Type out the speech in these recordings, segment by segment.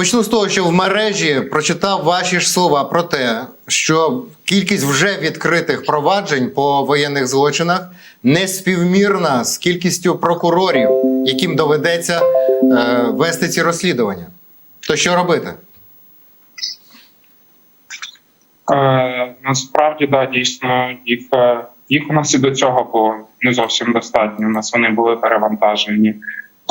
почну з того, що в мережі прочитав ваші ж слова про те, що кількість вже відкритих проваджень по воєнних злочинах не співмірна з кількістю прокурорів, яким доведеться е, вести ці розслідування. То що робити? Е, насправді, да, дійсно, їх, е, їх у нас і до цього було не зовсім достатньо. У нас вони були перевантажені.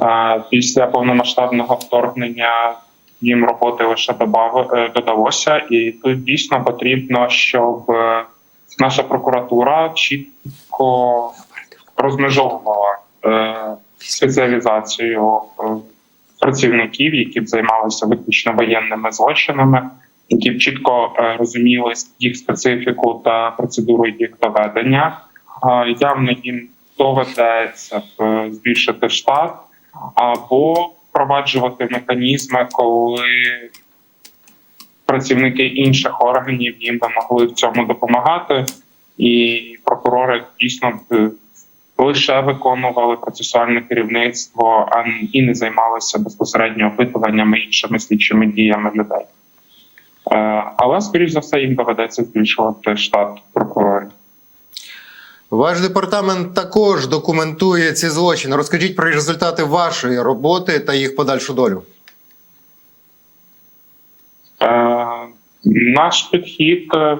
Е, після повномасштабного вторгнення їм роботи лише добав, е, додалося, і тут дійсно потрібно, щоб е, наша прокуратура чітко розмежовувала е, спеціалізацію працівників, які б займалися виключно воєнними злочинами які б чітко розуміли їх специфіку та процедуру їх доведення. Явно їм доведеться збільшити штат або впроваджувати механізми, коли працівники інших органів їм би могли в цьому допомагати, і прокурори дійсно е, лише виконували процесуальне керівництво, а і не займалися безпосередньо опитуваннями іншими слідчими діями людей. Е, Але, скоріш за все, їм доведеться збільшувати штат прокурорів. Ваш департамент також документує ці злочини. Розкажіть про результати вашої роботи та їх подальшу долю. Е, Наш підхід е,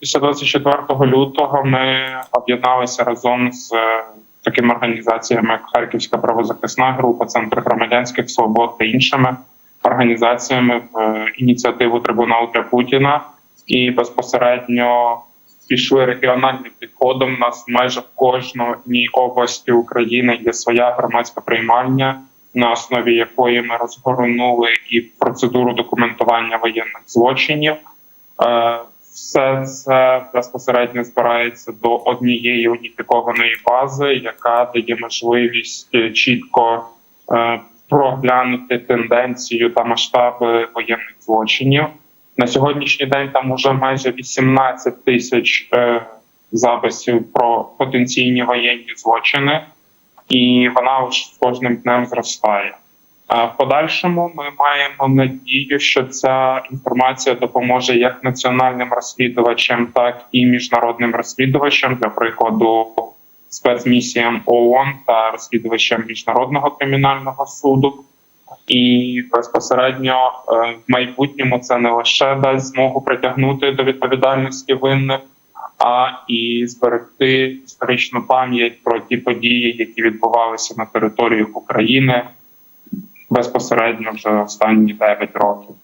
після 24 лютого ми об'єдналися разом з е, такими організаціями, як Харківська правозахисна група, Центр громадянських свобод та іншими організаціями в ініціативу Трибуналу для Путіна і безпосередньо пішли регіональним підходом. У нас майже в кожній області України є своя громадська приймальня, на основі якої ми розгорнули і процедуру документування воєнних злочинів. Е, Все це безпосередньо збирається до однієї уніфікованої бази, яка дає можливість е, чітко е, проглянути тенденцію та масштаби воєнних злочинів. На сьогоднішній день там уже майже 18 тисяч е, записів про потенційні воєнні злочини, і вона вже з кожним днем зростає. В подальшому ми маємо надію, що ця інформація допоможе як національним розслідувачам, так і міжнародним розслідувачам, для прикладу, спецмісіям ООН та розслідувачам міжнародного кримінального суду. І безпосередньо е, в майбутньому це не лише дасть змогу притягнути до відповідальності винних, а і зберегти історичну пам'ять про ті події, які відбувалися на території України безпосередньо вже останні 9 років.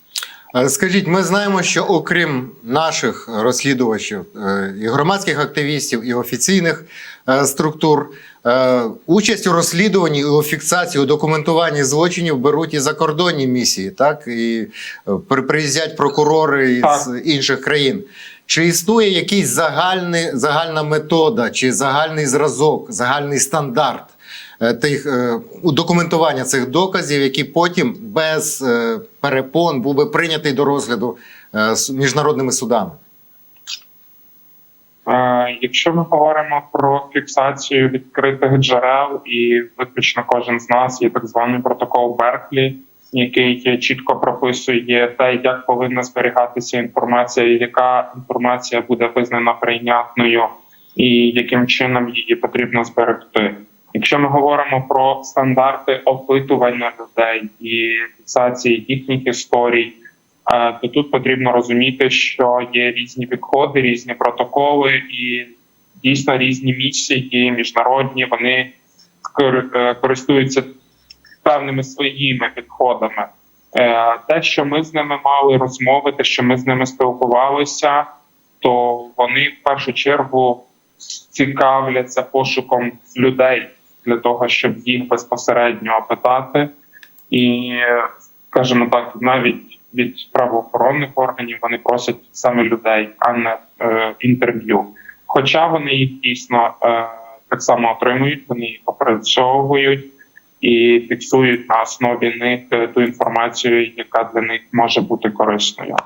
Е, Скажіть, ми знаємо, що окрім наших розслідувачів, е, і громадських активістів, і офіційних структур, участь у розслідуванні у фіксації, у документуванні злочинів беруть і закордонні місії, так і е, при- приїздять прокурори з інших країн. Чи існує якийсь загальний, загальна метода, чи загальний зразок, загальний стандарт е, тих е, у документування цих доказів, які потім без е, перепон був би прийнятий до розгляду е, міжнародними судами? Е, Якщо ми говоримо про фіксацію відкритих джерел, і виключно кожен з нас є так званий протокол Берклі, який чітко прописує те, як повинна зберігатися інформація, яка інформація буде визнана прийнятною, і яким чином її потрібно зберегти. Якщо ми говоримо про стандарти опитування людей і фіксації їхніх історій, то тут потрібно розуміти, що є різні підходи, різні протоколи і дійсно різні місії міжнародні. Вони е, користуються певними своїми підходами. Е, Те, що ми з ними мали розмови, те, що ми з ними спілкувалися, то вони в першу чергу цікавляться пошуком людей для того, щоб їх безпосередньо опитати, і скажімо так, навіть від правоохоронних органів вони просять саме людей, а не е, інтерв'ю. Хоча вони їх дійсно е, так само отримують, вони їх опрацьовують і фіксують на основі них е, ту інформацію, яка для них може бути корисною.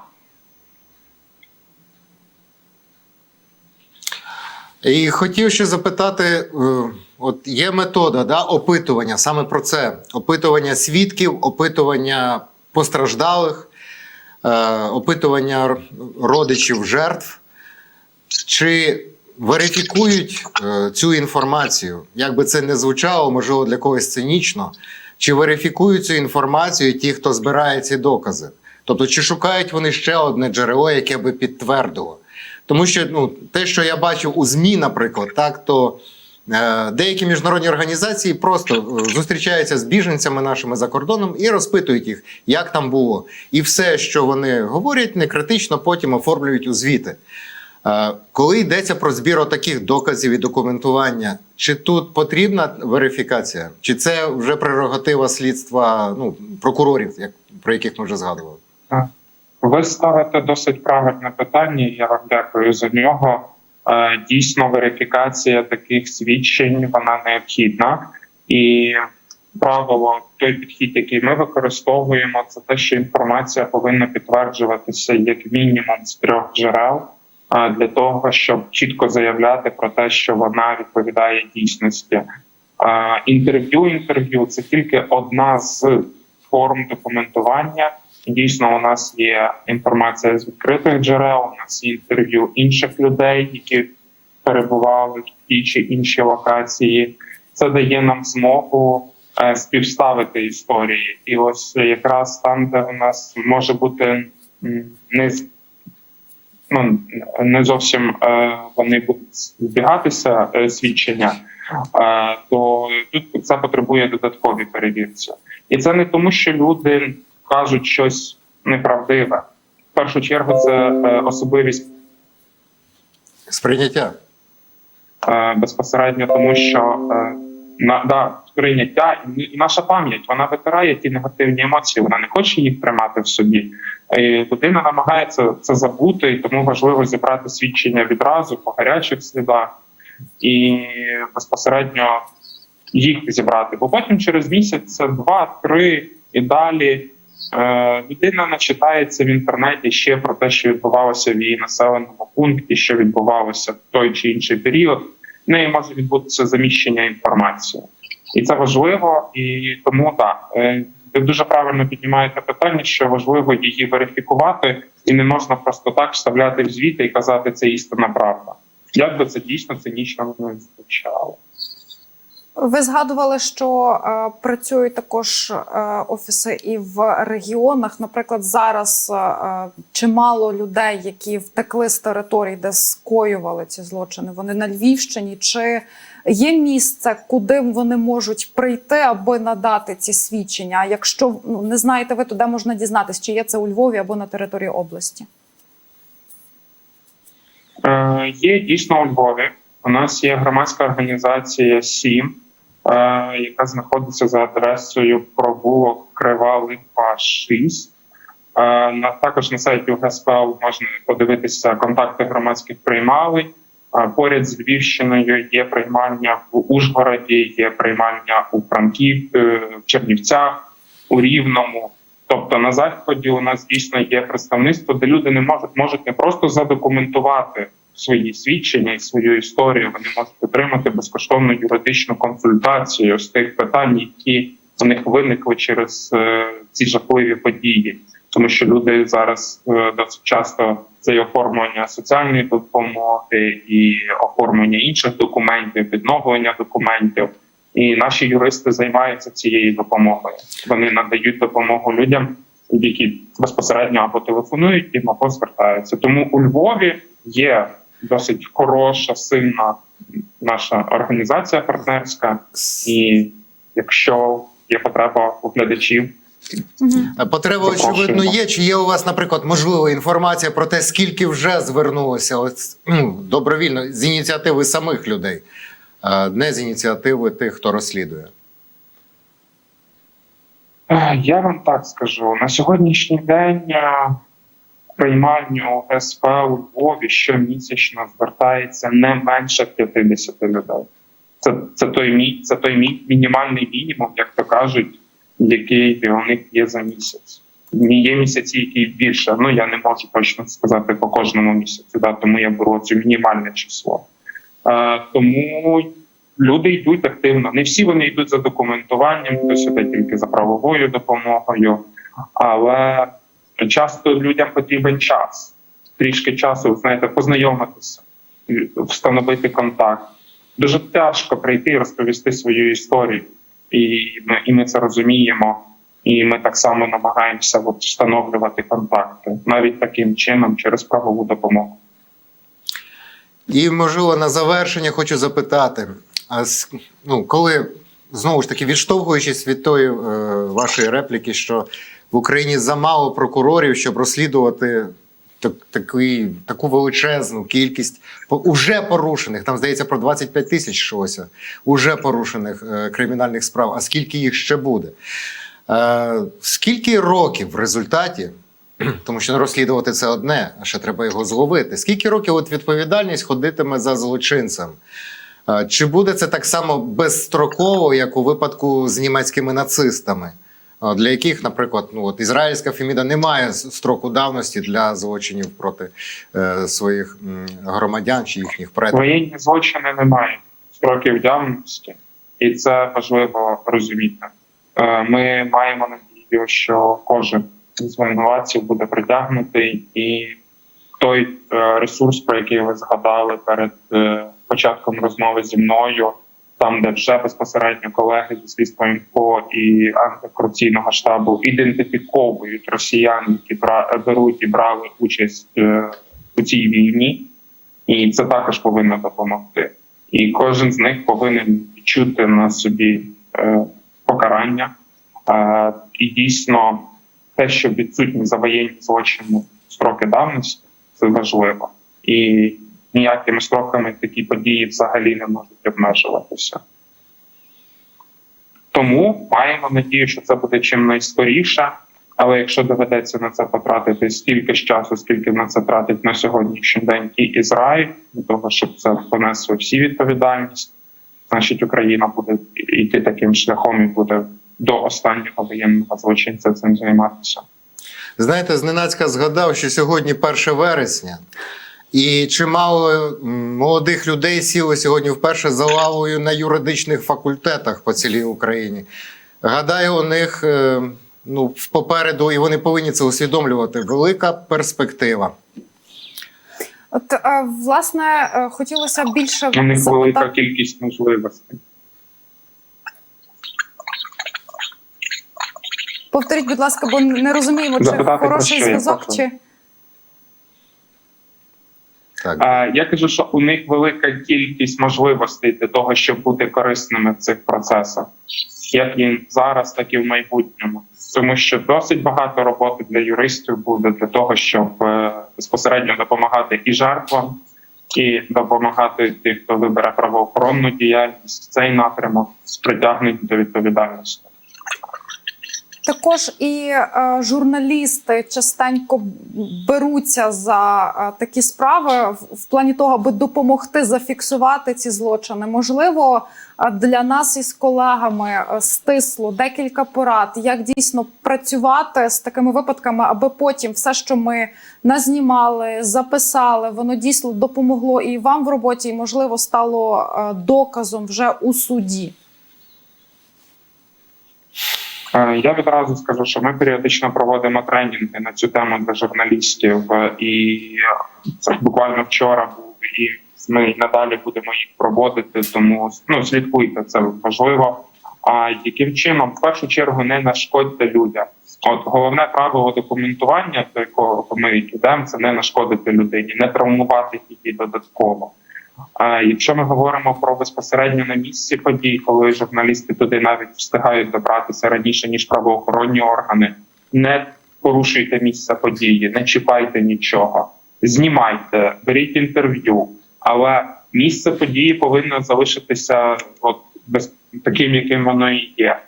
І хотів ще запитати: е, от є метода да, опитування саме про це: опитування свідків, опитування постраждалих, опитування родичів жертв. Чи верифікують е, цю інформацію? Як би це не звучало, можливо, для когось цинічно, чи верифікують цю інформацію ті, хто збирає ці докази? Тобто, чи шукають вони ще одне джерело, яке би підтвердило? Тому що ну, те, що я бачив у ЗМІ, наприклад, так, то е, деякі міжнародні організації просто е, зустрічаються з біженцями нашими за кордоном і розпитують їх, як там було. І все, що вони говорять, не критично потім оформлюють у звіти. Е, Коли йдеться про збір таких доказів і документування, чи тут потрібна верифікація, чи це вже прерогатива слідства ну, прокурорів, як, про яких ми вже згадували? Ви ставите досить правильне питання. Я вам дякую за нього. Е, Дійсно, верифікація таких свідчень вона необхідна, і правило, той підхід, який ми використовуємо, це те, що інформація повинна підтверджуватися як мінімум з трьох джерел е, для того, щоб чітко заявляти про те, що вона відповідає дійсності. Е, Інтерв'ю інтерв'ю це тільки одна з форм документування. Дійсно, у нас є інформація з відкритих джерел, у нас є інтерв'ю інших людей, які перебували в тій чи іншій локації. Це дає нам змогу е, співставити історії. І ось якраз там, де у нас може бути не ну, не зовсім е, вони будуть збігатися е, свідчення, то тут це потребує додаткові перевірці. І це не тому, що люди кажуть щось неправдиве. В першу чергу це е, особливість Сприйняття. е, безпосередньо, тому що е, на да, прийняття і наша пам'ять вона витирає ті негативні емоції, вона не хоче їх тримати в собі. І людина намагається це забути, і тому важливо зібрати свідчення відразу по гарячих слідах і безпосередньо їх зібрати. Бо потім через місяць, це два-три і далі. Е, людина начитається в інтернеті ще про те, що відбувалося в її населеному пункті, що відбувалося в той чи інший період. В неї може відбутися заміщення інформації, і це важливо. І тому так е, ви дуже правильно піднімаєте питання, що важливо її верифікувати, і не можна просто так вставляти в звіти і казати це істинна правда. Як би це дійсно цинічно не звучало. Ви згадували, що е, працюють також е, офіси і в регіонах. Наприклад, зараз е, чимало людей, які втекли з територій, де скоювали ці злочини. Вони на Львівщині. Чи є місце, куди вони можуть прийти, аби надати ці свідчення? А якщо ну, не знаєте ви, то де можна дізнатися, чи є це у Львові або на території області? Е, Є дійсно у Львові. У нас є громадська організація СІМ, е, яка знаходиться за адресою провулок Крива Липа 6. Е, Також на сайті УГСПЛ можна подивитися контакти громадських приймалень. Е, Поряд з Львівщиною є приймальня в Ужгороді, є приймальня у Франків, в Чернівцях, у Рівному. Тобто на заході у нас дійсно є представництво, де люди не можуть можуть не просто задокументувати свої свідчення і свою історію. Вони можуть отримати безкоштовну юридичну консультацію з тих питань, які у них виникли через е, ці жахливі події. Тому що люди зараз е, досить часто це оформлення соціальної допомоги, і оформлення інших документів, відновлення документів. І наші юристи займаються цією допомогою. Вони надають допомогу людям, які безпосередньо або телефонують їм, або звертаються. Тому у Львові є досить хороша, сильна наша організація партнерська. І якщо є потреба у глядачів, Потреба, очевидно, є. Чи є у вас, наприклад, можливо, інформація про те, скільки вже звернулося ну, добровільно з ініціативи самих людей, а не з ініціативи тих, хто розслідує? Е, Я вам так скажу: на сьогоднішній день е, приймальню СП у Львові щомісячно звертається не менше 50 людей. Це, це той мій, це той мій мінімальний мінімум, як то кажуть, який у них є за місяць. Є місяці, які більше. Ну я не можу точно сказати по кожному місяцю, да, тому я беру це мінімальне число. Е, тому люди йдуть активно. Не всі вони йдуть за документуванням, хтось іде тільки за правовою допомогою. Але часто людям потрібен час, трішки часу, знаєте, познайомитися, встановити контакт. Дуже тяжко прийти і розповісти свою історію, і ми, і ми це розуміємо. І ми так само намагаємося от, встановлювати контакти навіть таким чином через правову допомогу. І, можливо, на завершення хочу запитати: а ну, коли знову ж таки відштовхуючись від тої е, вашої репліки, що в Україні замало прокурорів, щоб розслідувати так, такий, таку величезну кількість уже порушених, там здається про 25 тисяч щось, уже порушених е, кримінальних справ, а скільки їх ще буде? Е, скільки років в результаті тому що не розслідувати це одне, а ще треба його зловити. Скільки років от відповідальність ходитиме за злочинцем? Чи буде це так само безстроково, як у випадку з німецькими нацистами, для яких, наприклад, ну от ізраїльська Феміда не має строку давності для злочинів проти е, своїх громадян чи їхніх предків? Воєнні злочини немає строків давності, і це важливо розуміти. Е, Ми маємо надію, що кожен з винуватців буде притягнутий, і той е, ресурс, про який ви згадали перед е, початком розмови зі мною, там, де вже безпосередньо колеги зі слідства інфо і антикорупційного штабу ідентифіковують росіян, які беруть і брали участь е, у цій війні і це також повинно допомогти. І кожен з них повинен відчути на собі е, покарання. Е, і дійсно, те, що відсутні за воєнні злочини строки давності, це важливо. І ніякими строками такі події взагалі не можуть обмежуватися. Тому маємо надію, що це буде чим найскоріше. Але якщо доведеться на це потратити стільки ж часу, скільки на це тратить на сьогоднішній день і Ізраїль, для того, щоб це понесли всі відповідальність, значить Україна буде йти таким шляхом і буде до останнього воєнного злочинця цим займатися. Знаєте, зненацька згадав, що сьогодні 1 вересня, і чимало молодих людей сіло сьогодні вперше за лавою на юридичних факультетах по цілій Україні. Гадаю, у них е, ну, попереду, і вони повинні це усвідомлювати. Велика перспектива. От власне е, хотілося більше У них велика кількість можливостей. Повторіть, будь ласка, бо не розуміємо, чи Запитати хороший зв'язок, прошу? чи Так. Я кажу, що у них велика кількість можливостей для того, щоб бути корисними в цих процесах, як і зараз, так і в майбутньому. Тому що досить багато роботи для юристів буде для того, щоб е, безпосередньо допомагати і жертвам, і допомагати тим, хто вибере правоохоронну діяльність, цей напрямок притягнуть до відповідальності. Також і е, журналісти частенько беруться за е, такі справи в, плані того, аби допомогти зафіксувати ці злочини. Можливо, е, для нас із колегами стисло декілька порад, як дійсно працювати з такими випадками, аби потім все, що ми назнімали, записали, воно дійсно допомогло і вам в роботі, і можливо стало доказом вже у суді. Е, Я відразу скажу, що ми періодично проводимо тренінги на цю тему для журналістів, е, і це буквально вчора був і ми надалі будемо їх проводити. Тому ну слідкуйте, це важливо. А яким чином, в першу чергу, не нашкодьте людям. От головне правило документування, до якого ми йдемо, це не нашкодити людині, не травмувати її додатково. А якщо ми говоримо про безпосередньо на місці подій, коли журналісти туди навіть встигають добратися раніше ніж правоохоронні органи, не порушуйте місце події, не чіпайте нічого, знімайте, беріть інтерв'ю, але місце події повинно залишитися от без таким, яким воно і є.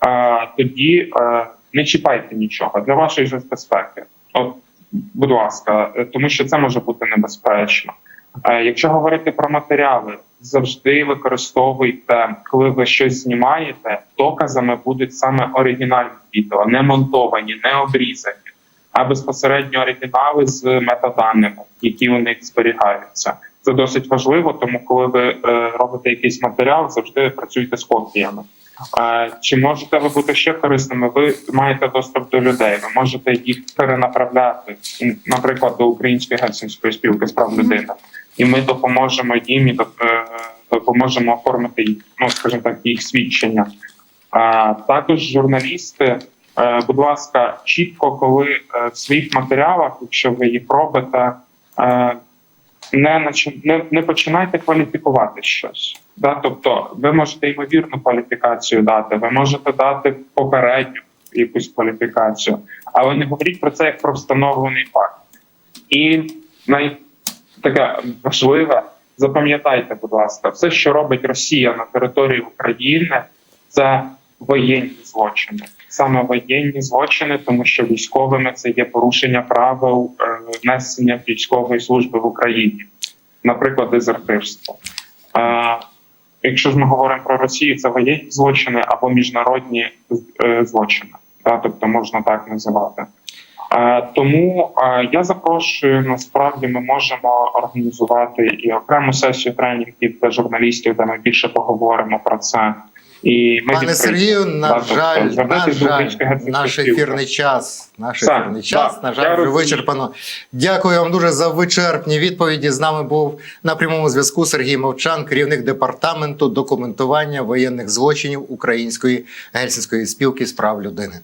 А, тоді е, не чіпайте нічого для вашої ж безпеки. От, будь ласка, е, тому що це може бути небезпечно. Е, Якщо говорити про матеріали, завжди використовуйте, коли ви щось знімаєте, доказами будуть саме оригінальні відео, не монтовані, не обрізані, а безпосередньо оригінали з метаданими, які у них зберігаються. Це досить важливо, тому коли ви е, робите якийсь матеріал, завжди працюйте з копіями. Е, Чи можете ви бути ще корисними? Ви маєте доступ до людей, ви можете їх перенаправляти, наприклад, до Української гельсінської спілки з прав людини, і ми допоможемо їм і е, допоможемо оформити ну скажімо так, їх свідчення. А також журналісти, е, будь ласка, чітко, коли е, в своїх матеріалах, якщо ви їх робите, не, не, не починайте кваліфікувати щось. Да? Тобто, ви можете ймовірну кваліфікацію дати, ви можете дати попередню якусь кваліфікацію, але не говоріть про це як про встановлений факт. І най... таке важливе, запам'ятайте, будь ласка, все, що робить Росія на території України, це воєнні злочини. Саме воєнні злочини, тому що військовими це є порушення правил е, несення військової служби в Україні, наприклад, дезертирство. Е, якщо ж ми говоримо про Росію, це воєнні злочини або міжнародні е, злочини, тобто можна так називати. Е, Тому е, я запрошую. Насправді ми можемо організувати і окрему сесію тренінгів для журналістів, де ми більше поговоримо про це. І ми Пане. Сергію, на жаль, на жаль, наш ефірний час. Наш ефірний час, да, на жаль, вже вичерпано. Дякую вам дуже за вичерпні відповіді. З нами був на прямому зв'язку Сергій Мовчан, керівник департаменту документування воєнних злочинів Української гельсінської спілки з прав людини.